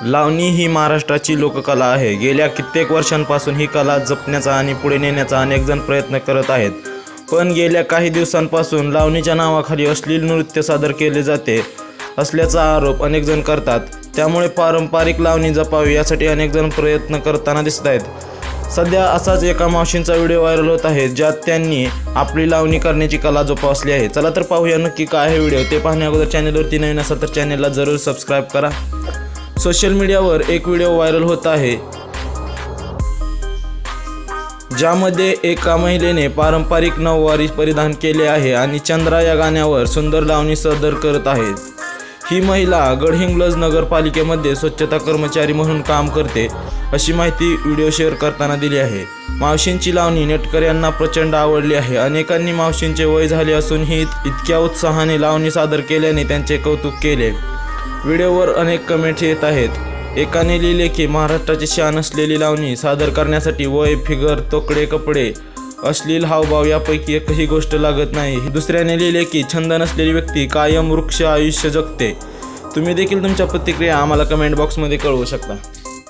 लावणी ही महाराष्ट्राची लोककला आहे. गेल्या कित्येक वर्षांपासून ही कला जपण्याचा आणि पुढे नेण्याचा अनेक जण प्रयत्न करत आहेत. पण गेल्या काही दिवसांपासून लावणीच्या नावाखाली अश्लील नृत्य सादर केले जाते असल्याचा आरोप अनेक जण करतात. त्यामुळे पारंपरिक लावणी जपावी यासाठी अनेक जण प्रयत्न करताना दिसत आहेत. सध्या असाच एका मावशींचा व्हिडिओ व्हायरल होत आहे ज्यात त्यांनी आपली लावणी करण्याची कला जोपासली आहे. चला तर पाहूया नक्की काय आहे व्हिडिओ. ते पाहण्या अगोदर चॅनलवरती नवीन असाल तर चॅनलला जरूर सबस्क्राईब करा. सोशल मीडियावर एक व्हिडिओ व्हायरल होत आहे. ज्यामध्ये एका महिलेने पारंपरिक नऊवारी परिधान केले आहे आणि चंद्रा या गाण्यावर सुंदर लावणी सादर करत आहे. ही महिला गडहिंग्लज नगरपालिकेमध्ये स्वच्छता कर्मचारी म्हणून काम करते अशी माहिती व्हिडिओ शेअर करताना दिली आहे. मावशींची लावणी नेटकर यांना प्रचंड आवडली आहे. अनेकांनी मावशींचे वय झाले असून ही इतक्या उत्साहाने लावणी सादर केल्याने त्यांचे कौतुक केले. व्हिडिओवर अनेक कमेंट्स येत आहेत. एकाने लिहिले की महाराष्ट्राची शान असलेली लावणी सादर करण्यासाठी वय फिगर तोकडे कपडे अश्लील हावभाव यापैकी एकही गोष्ट लागत नाही. दुसऱ्याने लिहिले की छंद नसलेली व्यक्ती कायम वृक्ष आयुष्य जगते. तुम्ही देखील तुमच्या प्रतिक्रिया आम्हाला कमेंट बॉक्समध्ये कळवू शकता.